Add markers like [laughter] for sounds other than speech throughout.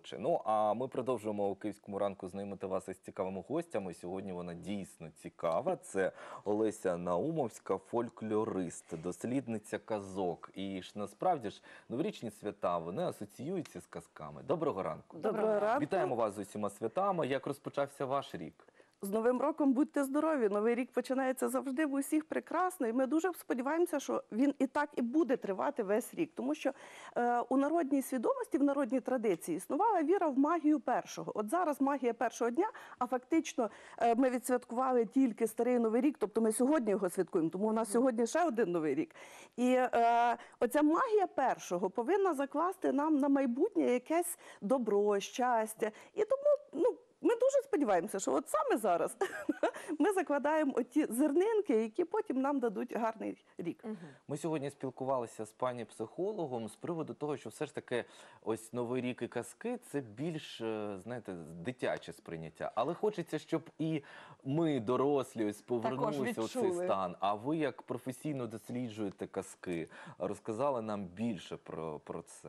хоче. Ну а ми продовжуємо у київському ранку знайомити вас із цікавими гостями. Сьогодні вона дійсно цікава. Це Олеся Наумовська, фольклорист, дослідниця казок. І ж насправді ж новорічні свята вони асоціюються з казками. Доброго ранку. Доброго ранку. Вітаємо вас з усіма святами. Як розпочався ваш рік? З Новим роком будьте здорові. Новий рік починається завжди в усіх прекрасно. І ми дуже сподіваємося, що він і так і буде тривати весь рік. Тому що е, у народній свідомості, в народній традиції існувала віра в магію першого. От зараз магія першого дня, а фактично е, ми відсвяткували тільки старий новий рік, тобто ми сьогодні його святкуємо, тому у нас сьогодні ще один новий рік. І е, оця магія першого повинна закласти нам на майбутнє якесь добро, щастя. І тому, ну. Ми дуже сподіваємося, що от саме зараз [laughs] ми закладаємо оті зернинки, які потім нам дадуть гарний рік. Ми сьогодні спілкувалися з пані психологом з приводу того, що все ж таки ось новий рік і казки це більш е, знаєте дитяче сприйняття. Але хочеться, щоб і ми, дорослі, ось повернулися у цей стан. А ви, як професійно досліджуєте казки, розказали нам більше про, про це.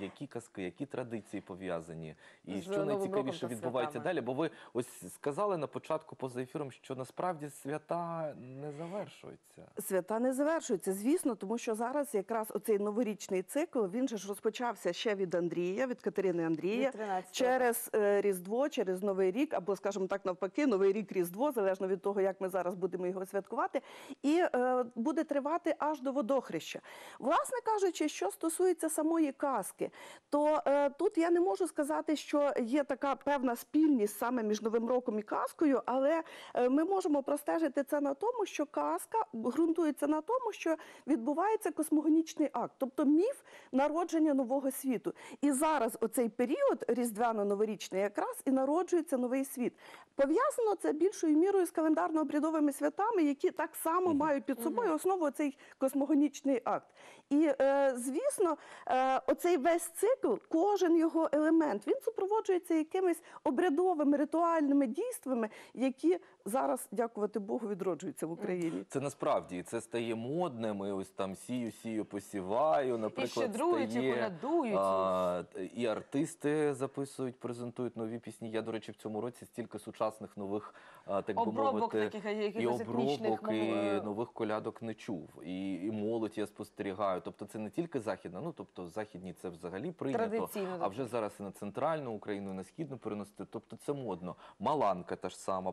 Які казки, які традиції пов'язані, і З що найцікавіше відбувається далі? Бо ви ось сказали на початку поза ефіром, що насправді свята не завершуються. Свята не завершуються, звісно, тому що зараз якраз оцей новорічний цикл він же ж розпочався ще від Андрія, від Катерини Андрія, Від через е, Різдво, через Новий рік, або, скажімо так, навпаки, Новий рік Різдво, залежно від того, як ми зараз будемо його святкувати, і е, буде тривати аж до водохреща. Власне кажучи, що стосується самої казки, то е, тут я не можу сказати, що є така певна спільність саме між Новим роком і казкою, але е, ми можемо простежити це на тому, що казка ґрунтується на тому, що відбувається космогонічний акт, тобто міф народження нового світу. І зараз оцей період різдвяно-новорічний якраз і народжується новий світ. Пов'язано це більшою мірою з календарно-обрядовими святами, які так само мають під собою основу цей космогонічний акт. І е, звісно, е, оцей весь цикл, кожен його елемент, він супроводжується якимись обрядовими ритуальними дійствами, які зараз, дякувати Богу, відроджуються в Україні. Це насправді це стає модним. І ось там сію, сію, посіваю. Наприклад, щедрують, і стає, колядують. а, і артисти записують, презентують нові пісні. Я, до речі, в цьому році стільки сучасних нових, а, так би мовити, таких, і обробок, і нових колядок не чув. І, і молодь я спостерігаю. Тобто це не тільки західна, ну тобто в західній це взагалі прийнято. Традиційно, А вже зараз і на центральну Україну, і на східну переносити. Тобто це модно. Маланка та ж сама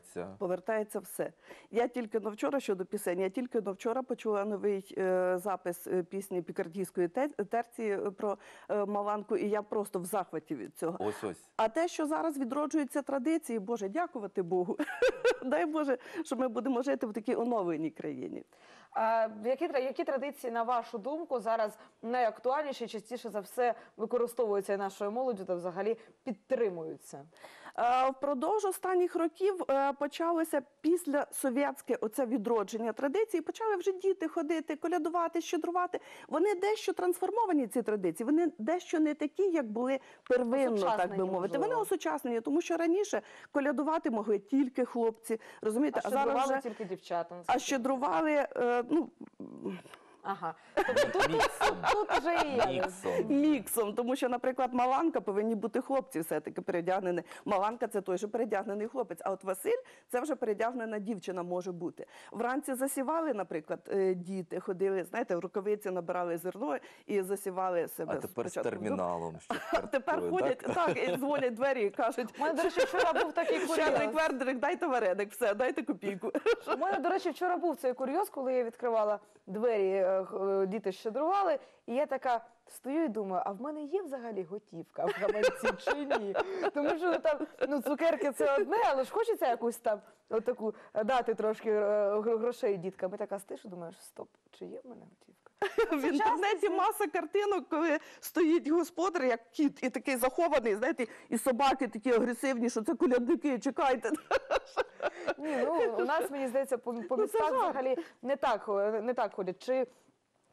повертається. Повертається все. Я тільки но вчора щодо пісень, я тільки но вчора почула новий е, запис е, пісні пікардійської те- терції е, про е, Маланку, і я просто в захваті від цього. Ось ось. А те, що зараз відроджуються традиції, Боже, дякувати Богу. [laughs] Дай Боже, що ми будемо жити в такій оновленій країні. А, які, тра- які традиції, на вашу думку, зараз найактуальніші, частіше за все використовуються нашою молоддю та взагалі підтримуються? Е, Впродовж останніх років е, почалося після совєтське оце відродження традицій. Почали вже діти ходити, колядувати, щедрувати. Вони дещо трансформовані ці традиції. Вони дещо не такі, як були первинно, так би мовити. Вони осучаснені, тому що раніше колядувати могли тільки хлопці. Розумієте, А а, зараз щедрували вже тільки дівчата. а щедрували. е, Ну Ага. Тобто тут, Міксом. тут вже є. Міксом. міксом, тому що, наприклад, Маланка повинні бути хлопці все-таки передягнені. Маланка це той же передягнений хлопець, а от Василь це вже передягнена дівчина може бути. Вранці засівали, наприклад, е, діти ходили, знаєте, в рукавиці набирали зерно і засівали себе. А тепер з терміналом. ще [laughs] А тепер ходять так? так, і дзвонять двері і кажуть. У мене, до речі, вчора був такий [laughs] Щедрик, кур'йоз. вердрик, дайте вареник, все, дайте копійку. У мене, до речі, вчора був цей курйоз, коли я відкривала двері, е, е, діти щедрували, і я така стою і думаю, а в мене є взагалі готівка в гаманці чи ні? Тому що ну, там ну, цукерки це одне, але ж хочеться якусь там отаку дати трошки е, гро- грошей діткам. І така стиш, і думаєш, стоп, чи є в мене готівка? [laughs] В інтернеті маса картинок, коли стоїть господар, як кіт, і такий захований, знаєте, і собаки такі агресивні, що це колядники, чекайте. Ні, ну у нас мені здається, по, по Ну, містах взагалі не так не так ходять. Чи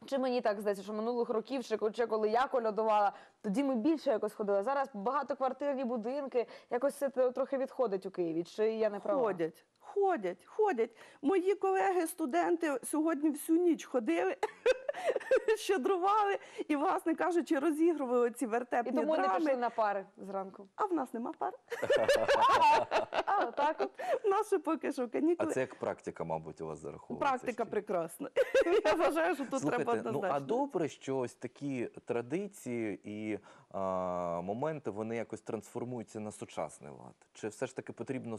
чи мені так здається, що минулих років, чи, чи коли я колядувала, тоді ми більше якось ходили. Зараз багатоквартирні будинки, якось це трохи відходить у Києві. Чи я не права? Ходять. Ходять, ходять. Мої колеги, студенти сьогодні всю ніч ходили, [laughs] щедрували і, власне кажучи, розігрували ці І вертепні тому не драми. пішли на пари зранку. А в нас нема пар. [laughs] А, отак от. В нас ще поки що А канікули. це як практика, мабуть, у вас зараховується. Практика ще. прекрасна. [laughs] Я вважаю, що тут Слухайте, треба ну однозначно. а добре, що ось такі традиції і а, моменти вони якось трансформуються на сучасний лад. Чи все ж таки потрібно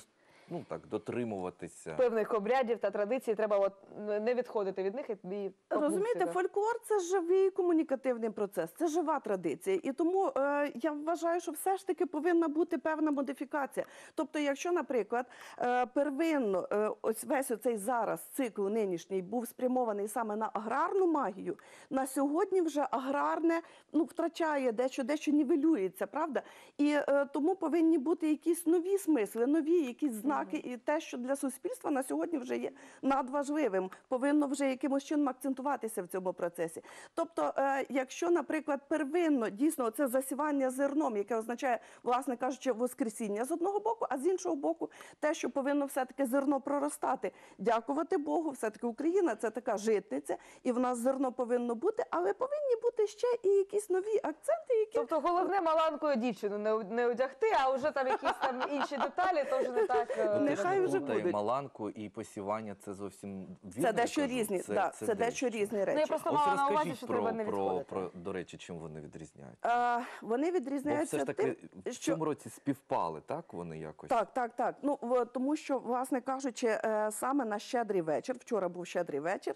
ну так дотримуватися? Певних обрядів та традицій треба от не відходити від них і і Розумієте, фольклор це живий комунікативний процес, це жива традиція. І тому е, я вважаю, що все ж таки повинна бути певна модифікація. Тобто, якщо, наприклад, е, первинно е, ось весь оцей зараз цикл нинішній був спрямований саме на аграрну магію, на сьогодні вже аграрне ну, втрачає дещо, дещо нівелюється, правда? І е, тому повинні бути якісь нові смисли, нові якісь знаки, і те, що для суспільства на сьогодні вже є надважливим, повинно вже якимось чином акцентуватися в цьому процесі. Тобто, е, якщо, наприклад, первинно дійсно це засівання зерном, яке означає, власне кажучи, воскресіння з одного боку, а з іншого боку, те, що повинно все-таки зерно проростати. Дякувати Богу, все-таки Україна це така житниця, і в нас зерно повинно бути, але повинні бути ще і якісь нові акценти, які Тобто головне маланкою дівчину не, одягти, а вже там якісь там інші деталі, то вже не так. Нехай вже буде. маланку і посівання це зовсім дві це дещо різні, да, це, дещо різні Ну, речі. я просто мала на увазі, що треба не відходити. до речі, чим вони відрізняють. Е, вони Бо відрізняються все ж таки в цьому році співпали, так? Вони якось. Так, так, так. Ну в- тому що, власне кажучи, е, саме на щедрий вечір. Вчора був щедрий вечір.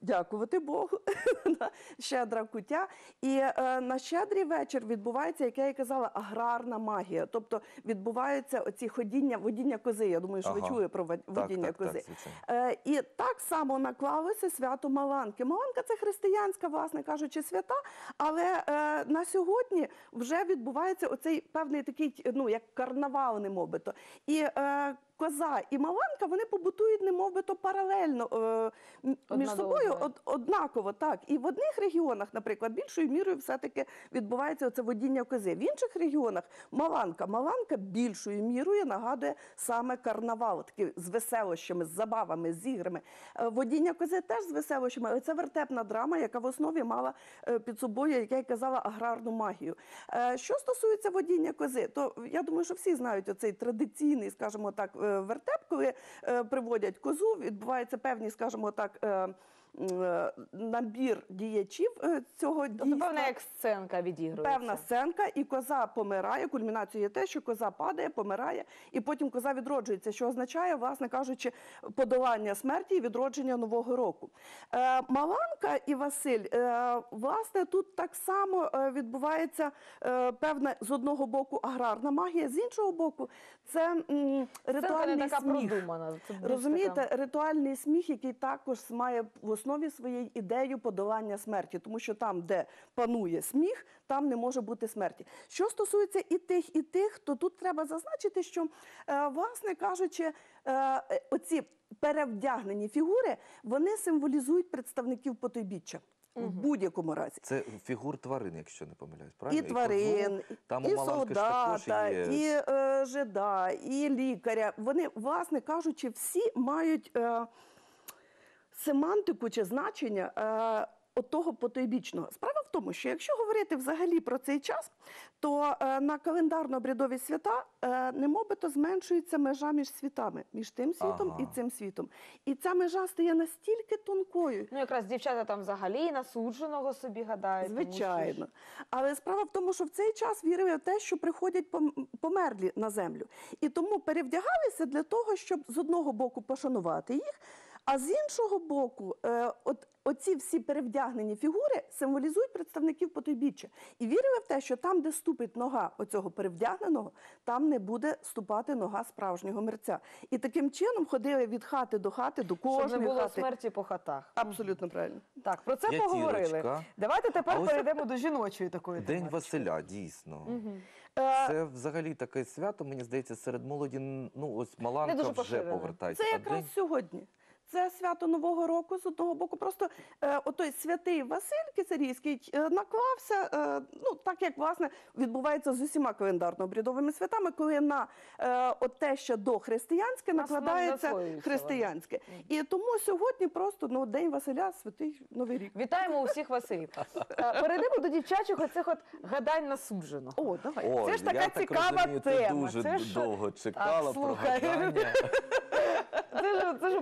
Дякувати Богу, [laughs] щедра куття. І е, на щедрий вечір відбувається, як я і казала, аграрна магія. Тобто відбуваються оці ходіння, водіння кози. Я думаю, що ви Ага. чули про водіння так, кози. так, звичайно. Е, і так само наклалося свято Маланки. Маланка це християнська, власне кажучи, свята, але е, на сьогодні вже відбувається оцей певний такий, ну як карнавал, немовбито. І е, коза і Маланка вони побутують немовбито паралельно е, Одна між собою. Од- однаково. Так. І в одних регіонах, наприклад, більшою мірою все-таки відбувається оце водіння кози. В інших регіонах Маланка. Маланка більшою мірою нагадує саме карнавал, такий з веселощами, з забавами, з іграми. Е, Водіння кози теж з веселощами, але це вертепна драма, яка в основі мала е, під собою, як я й казала, аграрну магію. Е, Що стосується водіння кози, то я думаю, що всі знають оцей традиційний, скажімо так, вертеп, коли приводять козу, відбуваються певні, скажімо так. Е, Набір діячів е, цього Тобто, дійства. певна як сценка відігрується. Певна сценка, і коза помирає. Кульмінацією є те, що коза падає, помирає, і потім коза відроджується, що означає, власне кажучи, подолання смерті і відродження нового року. Е, Маланка і Василь, власне, тут так само відбувається певна з одного боку аграрна магія, з іншого боку, це ритуальний така сміх. продумана. Це Розумієте, така- ритуальний сміх, який також має в основі своєї ідею подолання смерті, тому що там, де панує сміх, там не може бути смерті. Що стосується і тих, і тих, то тут треба зазначити, що, е, власне кажучи, е, оці перевдягнені фігури вони символізують представників потойбіччя. В будь-якому разі. Це фігур тварин, якщо не помиляюсь, правильно? І тварин, козу, там і солдата, є. і е, жида, і лікаря. Вони, власне кажучи, всі мають е, семантику чи значення. Е, Отого потойбічного. Справа в тому, що якщо говорити взагалі про цей час, то е, на календарно-обрядові свята е, немовбито зменшується межа між світами, між тим світом Ага. і цим світом. І ця межа стає настільки тонкою, Ну, якраз дівчата там взагалі на судженого собі гадають. тому що Звичайно. Але справа в тому, що в цей час вірили в те, що приходять пом- померлі на землю. І тому перевдягалися для того, щоб з одного боку пошанувати їх, а з іншого боку, е, от оці всі перевдягнені фігури символізують представників потойбіччя. І вірили в те, що там, де ступить нога оцього перевдягненого, там не буде ступати нога справжнього мерця. І таким чином ходили від хати до хати, до Щоб не кожної було хати. смерті по хатах. Абсолютно правильно. Так, про це П'ятірочка. поговорили. Давайте тепер ось- перейдемо до жіночої такої День тематики. Василя, дійсно. Е, Це взагалі таке свято, мені здається, серед молоді, ну ось Маланка вже повертається. Це якраз день... сьогодні. Це свято Нового року з одного боку. Просто е, отой святий Василь Кисарійський е, наклався, е, ну так як власне відбувається з усіма календарно-обрядовими святами, коли на е, от те, що дохристиянське На основному накладається християнське. І тому сьогодні просто ну День Василя, святий Новий рік. Вітаємо усіх Василів. Е, Перейдемо до дівчачих оцих от гадань на судженого. О, давай. Ой, Це ж така я так цікава розумію, ти тема. дуже Це ж- довго чекала про слухай. гадання. [laughs] Це ж, це ж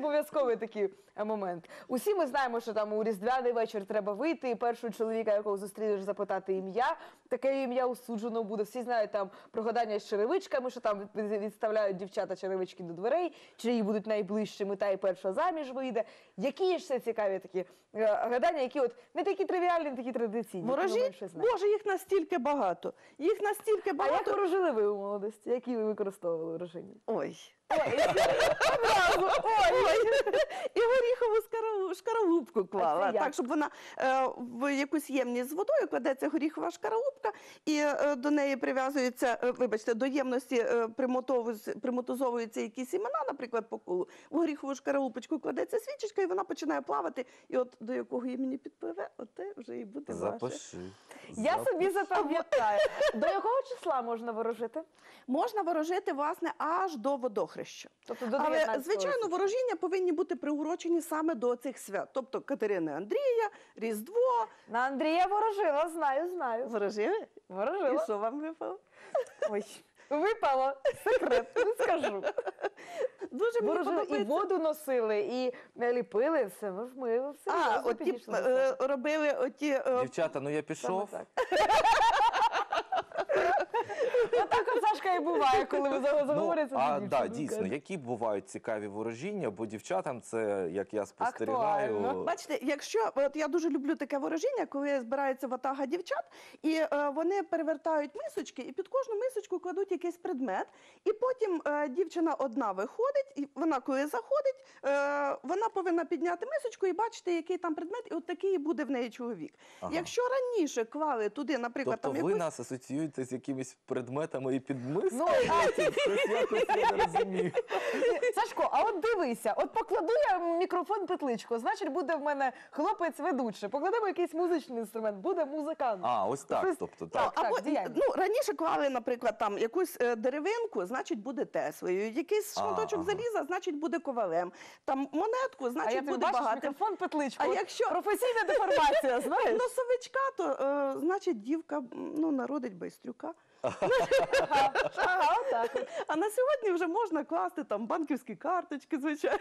обов'язковий такий е, момент. Усі ми знаємо, що там у різдвяний вечір треба вийти, і першого чоловіка, якого зустрінеш, запитати ім'я. Таке ім'я усуджено буде. Всі знають там про гадання з черевичками, що там відставляють дівчата черевички до дверей, чиї будуть найближчими, та й перша заміж вийде. Які ж це цікаві такі е, гадання, які от не такі тривіальні, не такі традиційні. Ворожі. Боже, їх настільки багато. Їх настільки А як багато. ворожили ви у молодості? Які ви використовували ворожині? Ой, ой. [laughs] [laughs] І горіхову скаралу- шкаралупку клала, так, щоб вона е, в якусь ємність з водою кладеться горіхова шкаралупка, і е, до неї прив'язується, е, вибачте, до ємності е, примотозовуються якісь імена, наприклад, по колу. В горіхову шкаралупочку кладеться свічечка, і вона починає плавати. І от до якого імені підпливе, от те вже і буде ваше. Запиши. Я собі запам'ятаю. До якого числа можна ворожити? Можна ворожити, власне, аж до водохреща. Тобто до Але, звичайно, ворожіння повинні бути приурочені саме до цих свят. Тобто Катерини Андрія, Різдво. На Андрія ворожила, знаю, знаю. Ворожили? І що вам випало? Ой. Випало секрет, не скажу. Дуже мені Ворожили і подобається. воду носили, і е, ліпили все. Ми, ми все А, от ті, е, робили оті. е, Дівчата, ну я пішов. так. [laughs] Отак і буває, коли ви Ну, заговорюєте. а да, дійсно, які бувають цікаві ворожіння, бо дівчатам це, як я спостерігаю, Актуально. Бачите, якщо от я дуже люблю таке ворожіння, коли збирається ватага дівчат, і е, вони перевертають мисочки, і під кожну мисочку кладуть якийсь предмет, і потім е, дівчина одна виходить, і вона коли заходить, е, вона повинна підняти мисочку і бачити, який там предмет, і от такий буде в неї чоловік. Ага. Якщо раніше клали туди, наприклад, Тобто там ви якусь... нас асоціюєте з якимись предметами і підмисками? Ну, а- Щось якось я не розумію. Сашко, а от дивися, от покладу я мікрофон петличку, значить буде в мене хлопець ведучий. Покладемо якийсь музичний інструмент, буде музикант. А, ось так, Щось- тобто, Так, так. Або діяльність. ну раніше клали, наприклад, там якусь е, деревинку, значить буде Теслою. Якийсь А, шматочок ага. заліза, значить буде ковалем. Там монетку, а значить я тобі буде бачиш багатим. мікрофон петличку. А От якщо- професійна деформація, [laughs] знаєш? Носовичка, то е, значить дівка м, ну, народить байстрюка. Ага, отак. от. А на сьогодні вже можна класти там банківські карточки, звичайно,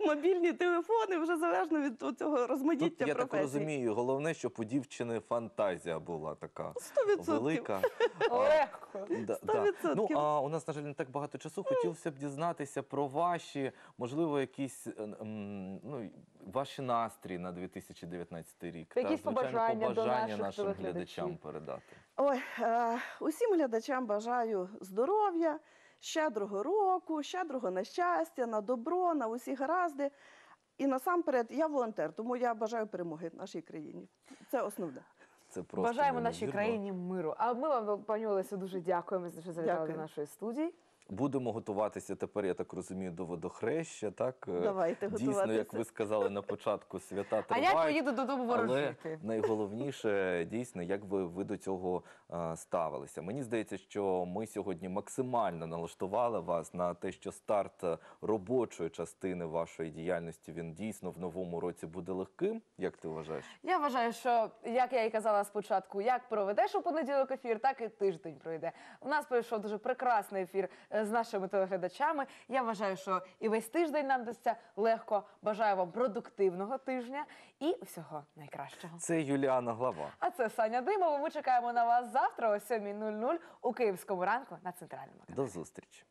мобільні телефони, вже залежно від цього Тут, розмаїття я так розумію, головне, щоб у дівчини фантазія була така 100%. велика. [laughs] Легко. Да, да. Ну, а у нас, на жаль, не так багато часу. Хотілося б дізнатися про ваші, можливо, якісь е, ну, ваші настрій на 2019 рік. Якісь звичайно, побажання нашим глядачам передати. Ой, е, усім глядачам бажаю здоров'я, щедрого року, щедрого на щастя, на добро, на усі гаразди. І насамперед я волонтер, тому я бажаю перемоги нашій країні. Це основне. Це просто Бажаємо нашій неймовірно. країні миру. А ми вам, пані Олесю, дуже дякуємо, що завітали Дякую. до нашої студії. Будемо готуватися тепер, я так розумію, до водохреща. Так Е, Давайте дійсно, як ви сказали на початку, свята [laughs] А я поїду додому Але ворожити. найголовніше дійсно, як ви, ви до цього е, ставилися. Мені здається, що ми сьогодні максимально налаштували вас на те, що старт е, робочої частини вашої діяльності він дійсно в новому році буде легким. Як ти вважаєш? Я вважаю, що як я і казала спочатку, як проведеш у понеділок ефір, так і тиждень пройде. У нас пройшов дуже прекрасний ефір з нашими телеглядачами. Я вважаю, що і весь тиждень нам дасться легко. Бажаю вам продуктивного тижня і всього найкращого. Це Юліана Глава. А це Саня Димова. Ми чекаємо на вас завтра о 7.00 у Київському ранку на центральному. До зустрічі.